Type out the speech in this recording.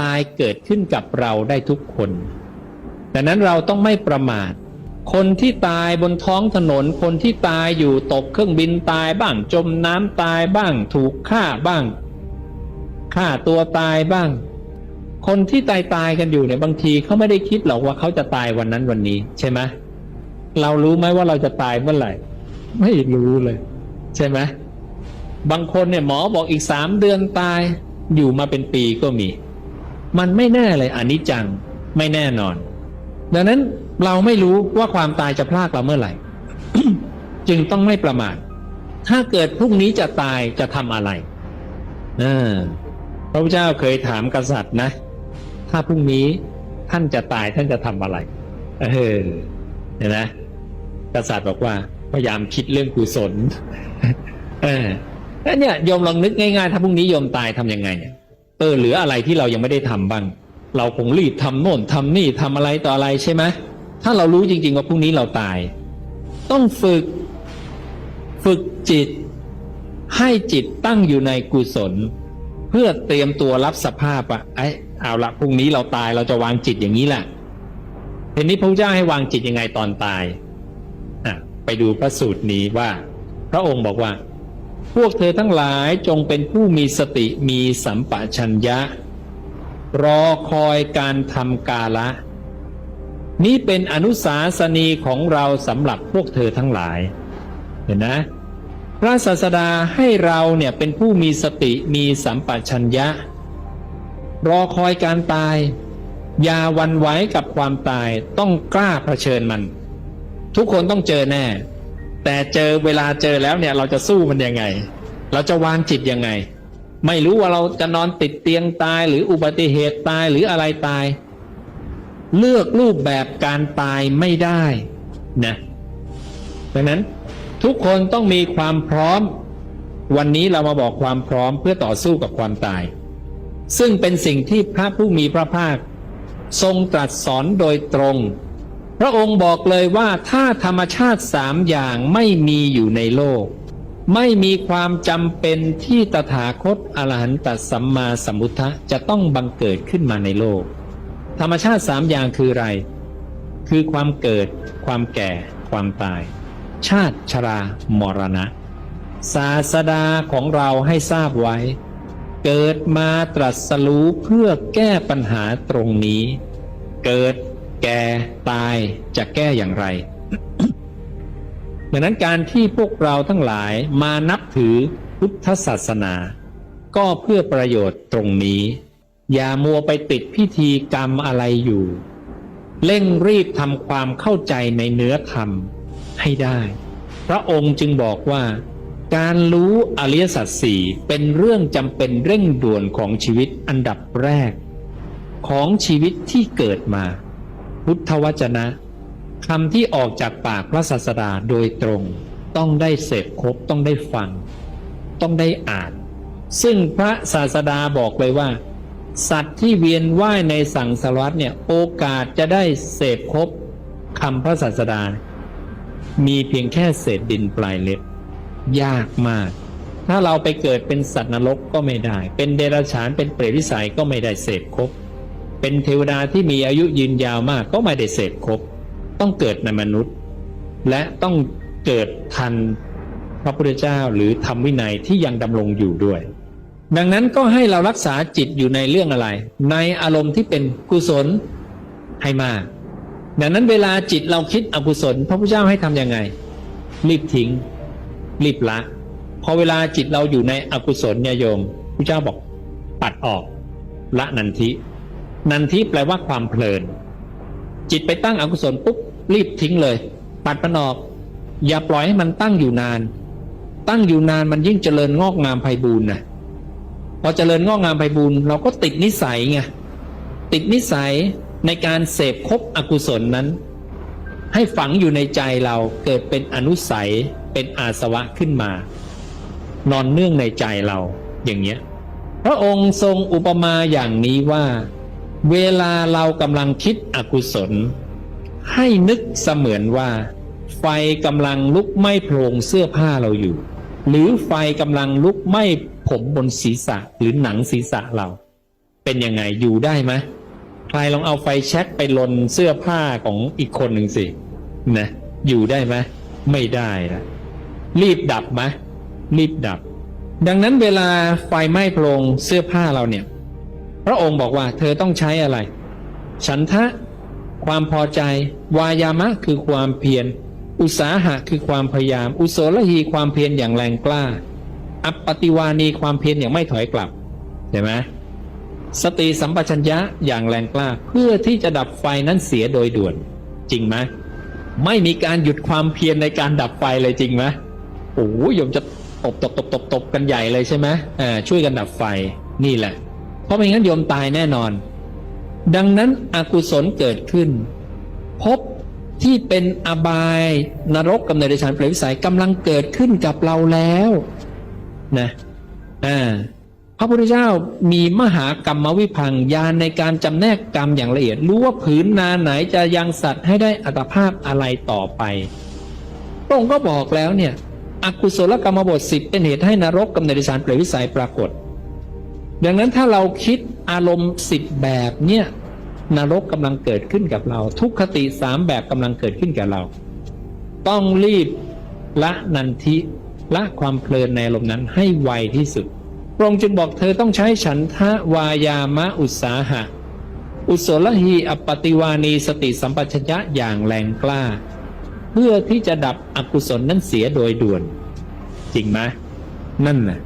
ตายเกิดขึ้นกับเราได้ทุกคน ดังนั้นเราต้องไม่ประมาท คนที่ตายบนท้องถนน คนที่ตายอยู่ตกเครื่องบินตายบ้างจมน้ำตายบ้างถูกฆ่าบ้างฆ่าตัวตายบ้าง คนที่ตายตายกันอยู่เนี่ยบางทีเขาไม่ได้คิดหรอกว่าเขาจะตายวันนั้นวันนี้ ใช่ไหมเรารู้ไหมว่าเราจะตายเมื่อไหร่ ไม่รู้เลย ใช่ไหมบางคนเนี่ยหมอบอกอีกสามเดือนตายอยู่มาเป็นปีก็มี มันไม่แน่เลยอันนี้จังไม่แน่นอน ดังนั้นเราไม่รู้ว่าความตายจะพลากเราเมื่อไหร่ จึงต้องไม่ประมาทถ้าเกิดพรุ่งนี้จะตายจะทำอะไรพระพุทธเจ้าเคยถามกษัตริย์นะ ถ้าพรุ่งนี้ท่านจะตายท่านจะทำอะไร เออเห็นไหมกษัตริย์บอกว่า พยายามคิดเรื่องกุศล เออแล้วเนี่ยโยมลองนึกง่ายๆ ถ้าพรุ่งนี้โยมตายทำยังไงเนี่ย ออเหลืออะไรที่เรายังไม่ได้ทำบ้าง เราคงรีบทำโน่นทำนี่ทำอะไรต่ออะไรใช่ไหมถ้าเรารู้จริง ๆ ว่าพรุ่งนี้เราตาย ต้องฝึกฝึกจิต ให้จิตตั้งอยู่ในกุศล เพื่อเตรียมตัวรับสภาพอะไอ้เอาละพรุ่งนี้เราตายเราจะวางจิตอย่างนี้แหละทีนี้พระเจ้าให้วางจิตยังไงตอนตายอะไปดูพระสูตรนี้ว่า พระองค์บอกว่า พวกเธอทั้งหลายจงเป็นผู้มีสติมีสัมปชัญญะ รอคอยการทำกาละ นี่เป็นอนุสาสนีของเราสำหรับพวกเธอทั้งหลาย เห็นนะ พระศาสดาให้เราเนี่ยเป็นผู้มีสติมีสัมปชัญญะ รอคอยการตาย อย่าวันไหวกับความตายต้องกล้าเผชิญมัน ทุกคนต้องเจอแน่ แต่เจอเวลาเจอแล้วเนี่ยเราจะสู้มันยังไง เราจะวางจิตยังไง ไม่รู้ว่าเราจะนอนติดเตียงตายหรืออุบัติเหตุตายหรืออะไรตาย เลือกรูปแบบการตายไม่ได้นะดังนั้นทุกคนต้องมีความพร้อม วันนี้เรามาบอกความพร้อมเพื่อต่อสู้กับความตาย ซึ่งเป็นสิ่งที่พระผู้มีพระภาค ทรงตรัสสอนโดยตรง พระองค์บอกเลยว่าถ้าธรรมชาติสามอย่างไม่มีอยู่ในโลก ไม่มีความจำเป็นที่ตถาคตอรหันตสัมมาสัมพุทธะจะต้องบังเกิดขึ้นมาในโลก ธรรมชาติสามอย่างคืออะไร คือความเกิด ความแก่ ความตาย ชาติชรามรณะ ศาสดาของเราให้ทราบไว้ เกิดมาตรัสรู้เพื่อแก้ปัญหาตรงนี้ เกิด แก่ตายจะแก้อย่างไร ดังนั้นการที่พวกเราทั้งหลายมานับถือพุทธศาสนา ก็เพื่อประโยชน์ตรงนี้ อย่ามัวไปติดพิธีกรรมอะไรอยู่ เร่งรีบทำความเข้าใจในเนื้อธรรมให้ได้ พระองค์จึงบอกว่า การรู้อริยสัจสี่เป็นเรื่องจำเป็นเร่งด่วนของชีวิตอันดับแรก ของชีวิตที่เกิดมา พุทธวจนะคำที่ออกจากปากพระศาสดาโดยตรง ต้องได้เสพครบต้องได้ฟัง ต้องได้อ่าน ซึ่งพระศาสดาบอกเลยว่า สัตว์ที่เวียนว่ายในสังสารวัฏเนี่ยโอกาสจะได้เสพครบคำพระศาสดา มีเพียงแค่เศษดินปลายเล็บ ยากมาก ถ้าเราไปเกิดเป็นสัตว์นรกก็ไม่ได้ เป็นเดรัจฉานเป็นเปรตวิสัยก็ไม่ได้เสพครบ เป็นเทวดาที่มีอายุยืนยาวมากก็ไม่ได้เสพครบ ต้องเกิดในมนุษย์ และต้องเกิดทันพระพุทธเจ้าหรือธรรมวินัยที่ยังดำรงอยู่ด้วย ดังนั้นก็ให้เรารักษาจิตอยู่ในเรื่องอะไร ในอารมณ์ที่เป็นกุศลให้มาก ดังนั้นเวลาจิตเราคิดอกุศล พระพุทธเจ้าให้ทำยังไง รีบทิ้ง รีบละพอเวลาจิตเราอยู่ในอกุศลเนี่ยโยมพระเจ้าบอกปัดออกละนันทิ นันทิแปลว่าความเพลิน จิตไปตั้งอกุศลปุ๊บรีบทิ้งเลย ปัดมันออก อย่าปล่อยให้มันตั้งอยู่นาน ตั้งอยู่นานมันยิ่งเจริญงอกงามไพบูรณ์นะพอเจริญงอกงามไพบูรณ์เราก็ติดนิสัยไงติดนิสัยในการเสพคบอกุศลนั้น ให้ฝังอยู่ในใจเราเกิดเป็นอนุสัยเป็นอาสวะขึ้นมา นอนเนื่องในใจเราอย่างเงี้ยพระองค์ทรงอุปมาอย่างนี้ว่า เวลาเรากำลังคิดอกุศล ให้นึกเสมือนว่า ไฟกำลังลุกไหม้โพรงเสื้อผ้าเราอยู่ หรือไฟกำลังลุกไหม้ผมบนศีรษะหรือหนังศีรษะเรา เป็นยังไงอยู่ได้ไหมใครลองเอาไฟแช็กไปลนเสื้อผ้าของอีกคนหนึ่งสินะอยู่ได้ไหมไม่ได้ละรีบดับไหมรีบดับ ดังนั้นเวลาไฟไหม้โพรงเสื้อผ้าเราเนี่ย พระองค์บอกว่าเธอต้องใช้อะไร ฉันทะ ความพอใจ วายามะคือความเพียร อุสาหะคือความพยายาม อุโสลหีความเพียรอย่างแรงกล้า อัปปติวานีความเพียรอย่างไม่ถอยกลับเห็นไหมสติสัมปชัญญะอย่างแรงกล้า เพื่อที่จะดับไฟนั้นเสียโดยด่วน จริงไหมไม่มีการหยุดความเพียรในการดับไฟเลยจริงไหมโอ้ยยมจะตบตบตบตบตบกันใหญ่เลยใช่ไหมอ่าช่วยกันดับไฟนี่แหละ เพราะไม่งั้นโยมตายแน่นอน ดังนั้นอกุศลเกิดขึ้น พบที่เป็นอบายนรกกำเนิดเดชานเปรตวิสัยกำลังเกิดขึ้นกับเราแล้วนะอ่าพระพุทธเจ้ามีมหากรรมวิพังญาณในการจำแนกกรรมอย่างละเอียด รู้ว่าผืนนาไหนจะยังสัตว์ให้ได้อัตภาพอะไรต่อไปพระองค์ก็บอกแล้วเนี่ยอกุศลกรรมบทสิบเป็นเหตุให้นรกกำเนิดเดชานเปรตวิสัยปรากฏ ดังนั้นถ้าเราคิดอารมณ์สิบแบบเนี่ยนรกกำลังเกิดขึ้นกับเรา ทุกขติสามแบบกำลังเกิดขึ้นกับเรา ต้องรีบละนันทิละความเพลินในอารมณ์นั้นให้ไวที่สุดพระองค์จึงบอกเธอต้องใช้ฉันทะวายามะอุตสาหะ อุโสลหีอปปติวานีสติสัมปชัญญะอย่างแรงกล้า เพื่อที่จะดับอกุศลนั้นเสียโดยด่วน จริงไหมนั่นน่ะ